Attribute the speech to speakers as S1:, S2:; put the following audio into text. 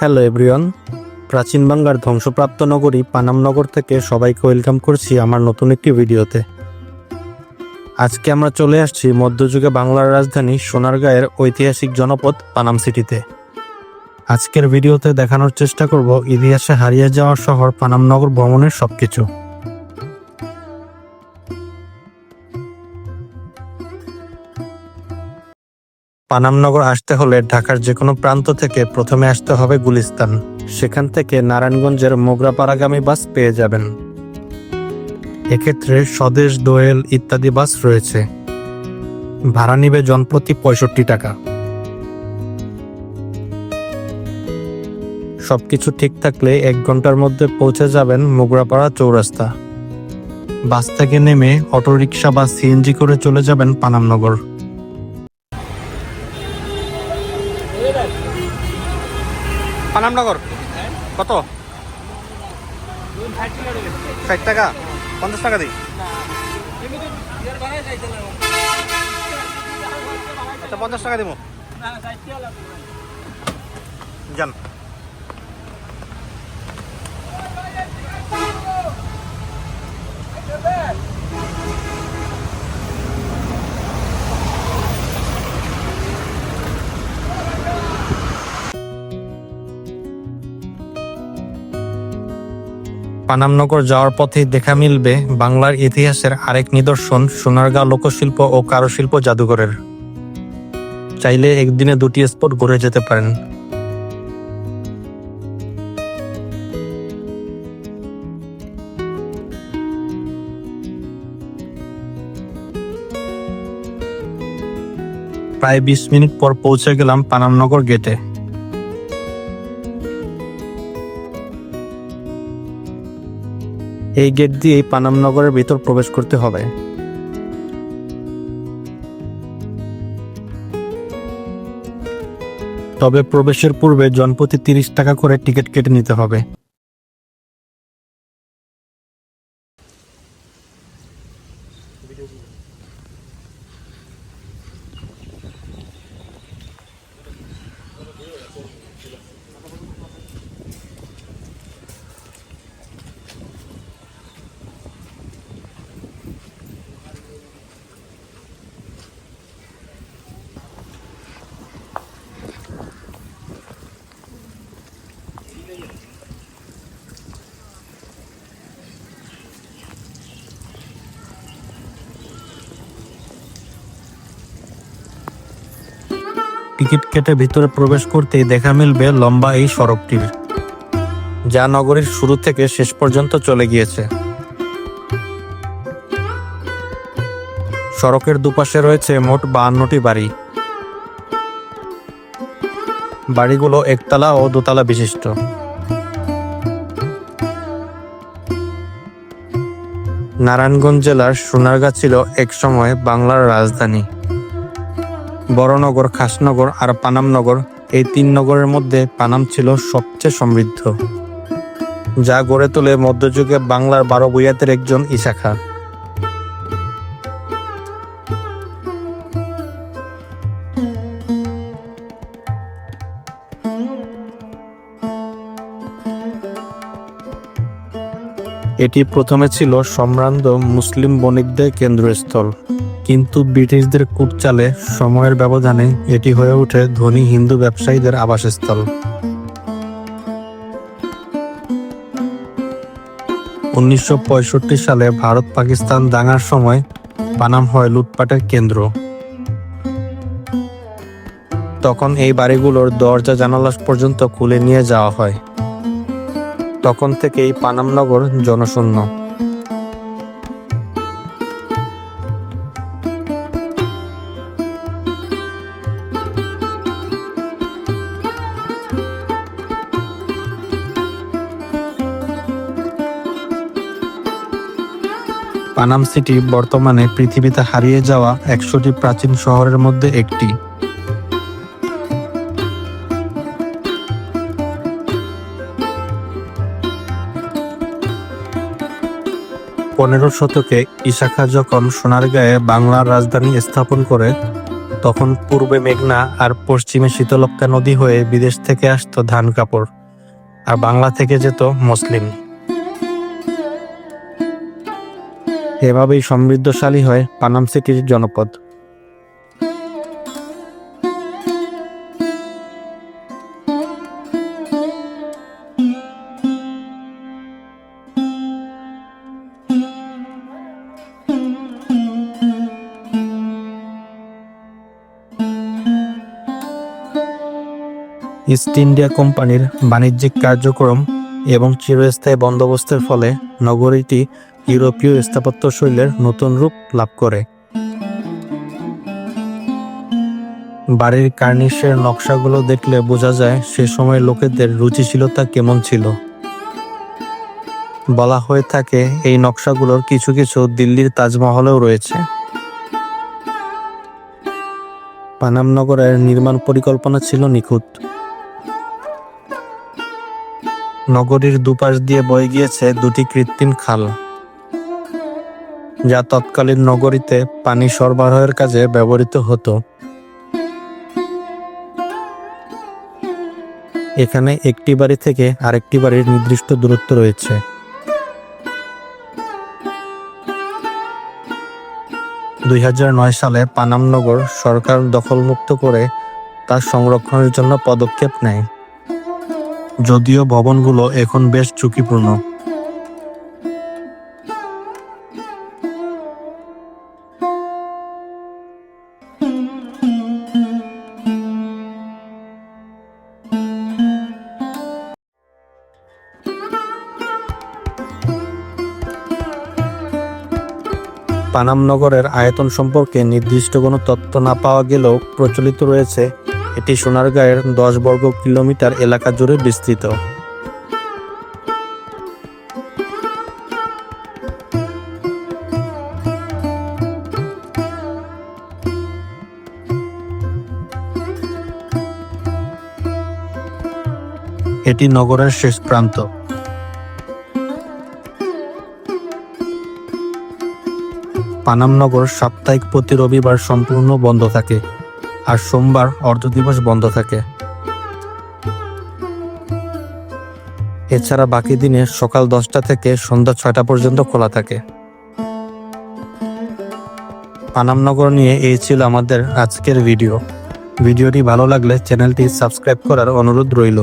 S1: Hello everyone প্রাচীন বাংলার ধ্বংসপ্রাপ্ত নগরী পানামনগর থেকে সবাইকে ওয়েলকাম করছি আমার নতুন একটি ভিডিওতে। আজকে আমরা চলে আসছি মধ্যযুগে বাংলার রাজধানী সোনারগাঁয়ের ঐতিহাসিক জনপদ পানাম সিটিতে। আজকের ভিডিওতে দেখানোর চেষ্টা করব ইতিহাসে হারিয়ে যাওয়া শহর পানামনগর ভ্রমণের সবকিছু। পানামনগর আসতে হলে ঢাকার যে কোনো প্রান্ত থেকে প্রথমে আসতে হবে গুলিস্তান। সেখান থেকে নারায়ণগঞ্জের মোগরাপাড়াগামী বাস পেয়ে যাবেন। এক্ষেত্রে স্বদেশ, দোয়েল ইত্যাদি বাস রয়েছে। ভাড়া নিবে জনপ্রতি পঁয়ষট্টি টাকা। সবকিছু ঠিক থাকলে এক ঘণ্টার মধ্যে পৌঁছে যাবেন মোগরাপাড়া চৌরাস্তা। বাস থেকে নেমে অটোরিকশা বা সিএনজি করে চলে যাবেন পানামনগর। পানামনগর কত? ষাট টাকা? পঞ্চাশ টাকা দিই। আচ্ছা পঞ্চাশ টাকা দিব। যান। পানামনগর যাওয়ার পথে দেখা মিলবে বাংলার ইতিহাসের আরেক নিদর্শন সোনারগাঁও লোকশিল্প ও কারুশিল্প জাদুঘরের। চাইলে একদিনে দুটি স্পট ঘুরে যেতে পারেন। প্রায় বিশ মিনিট পর পৌঁছে গেলাম পানামনগর গেটে। এই গেট দিয়েই পানাম নগরের ভিতর প্রবেশ করতে হবে। তবে প্রবেশের পূর্বে জনপ্রতি তিরিশ টাকা করে টিকিট কেটে নিতে হবে। টিকিট কেটে ভিতরে প্রবেশ করতেই দেখা মিলবে লম্বা এই সড়কটির, যা নগরীর শুরু থেকে শেষ পর্যন্ত চলে গিয়েছে। সড়কের দুপাশে রয়েছে মোট বাহান্নটি বাড়ি। বাড়িগুলো একতলা ও দোতলা বিশিষ্ট। নারায়ণগঞ্জ জেলার সোনারগাঁ ছিল একসময় বাংলার রাজধানী। বড়নগর, খাসনগর আর পানামনগর, এই তিন নগরের মধ্যে পানাম ছিল সবচেয়ে সমৃদ্ধ, যা গড়ে তোলে মধ্যযুগে বাংলার বারো বইয়াতের একজন ইশাখা এটি প্রথমে ছিল সম্ভ্রান্ত মুসলিম বণিকদের কেন্দ্রস্থল। কিন্তু ব্রিটিশদের কুটচালে সময়ের ব্যবধানে এটি হয়ে ওঠে ধনী হিন্দু ব্যবসায়ীদের আবাসস্থল। উনিশশো পঁয়ষট্টি সালে ভারত পাকিস্তান দাঙ্গার সময় পানাম হয় লুটপাটের কেন্দ্র। তখন এই বাড়িগুলোর দরজা জানালা পর্যন্ত খুলে নিয়ে যাওয়া হয়। তখন থেকেই পানামনগর জনশূন্য। পানাম সিটি বর্তমানে পৃথিবীতে হারিয়ে যাওয়া একশোটি প্রাচীন শহরের মধ্যে একটি। পনেরো শতকে ইশাখা যখন সোনারগাঁয়ে বাংলার রাজধানী স্থাপন করে, তখন পূর্বে মেঘনা আর পশ্চিমে শীতলক্ষ্যা নদী হয়ে বিদেশ থেকে আসতো ধান কাপড়, আর বাংলা থেকে যেত মুসলিম এভাবেই সমৃদ্ধশালী হয় পানাম সিটির জনপদ। ইস্ট ইন্ডিয়া কোম্পানির বাণিজ্যিক কার্যক্রম এবং চিরস্থায়ী বন্দোবস্তের ফলে নগরীটি ইউরোপীয় স্থাপত্য শৈলের নতুন রূপ লাভ করে। বাড়ির কার্নিশের নকশাগুলো দেখলে বোঝা যায় সে সময় লোকেদের রুচিশীলতা কেমন ছিল। বলা হয়ে থাকে এই নকশাগুলোর কিছু কিছু দিল্লির তাজমহলেও রয়েছে। পানাম নগরের নির্মাণ পরিকল্পনা ছিল নিখুঁত। নগরীর দুপাশ দিয়ে বয়ে গিয়েছে দুটি কৃত্রিম খাল। যা তৎকালীন নগরীতে পানি সরবরাহের কাজে ব্যবহৃত হতো। এখানে একটি বাড়ি থেকে আরেকটি বাড়ির নির্দিষ্ট দূরত্ব রয়েছে। দুই হাজার নয় সালে পানাম নগর সরকার দখলমুক্ত করে তার সংরক্ষণের জন্য পদক্ষেপ নেয়। যদিও ভবনগুলো এখন বেশ ঝুঁকিপূর্ণ। পানাম নগরের আয়তন সম্পর্কে নির্দিষ্ট কোনো তথ্য না পাওয়া গেলেও প্রচলিত রয়েছে। এটি সোনারগাঁয়ের দশ বর্গ কিলোমিটার এলাকা জুড়ে বিস্তৃত। এটি নগরের শেষ প্রান্ত। পানাম নগর সাপ্তাহিক প্রতি রবিবার সম্পূর্ণ বন্ধ থাকে আর সোমবার অর্ধ দিবস বন্ধ থাকে। এছাড়া বাকি দিনে সকাল দশটা থেকে সন্ধ্যা ছয়টা পর্যন্ত খোলা থাকে। পানামনগর নিয়ে এই ছিল আমাদের আজকের ভিডিও। ভিডিওটি ভালো লাগলে চ্যানেলটি সাবস্ক্রাইব করার অনুরোধ রইল।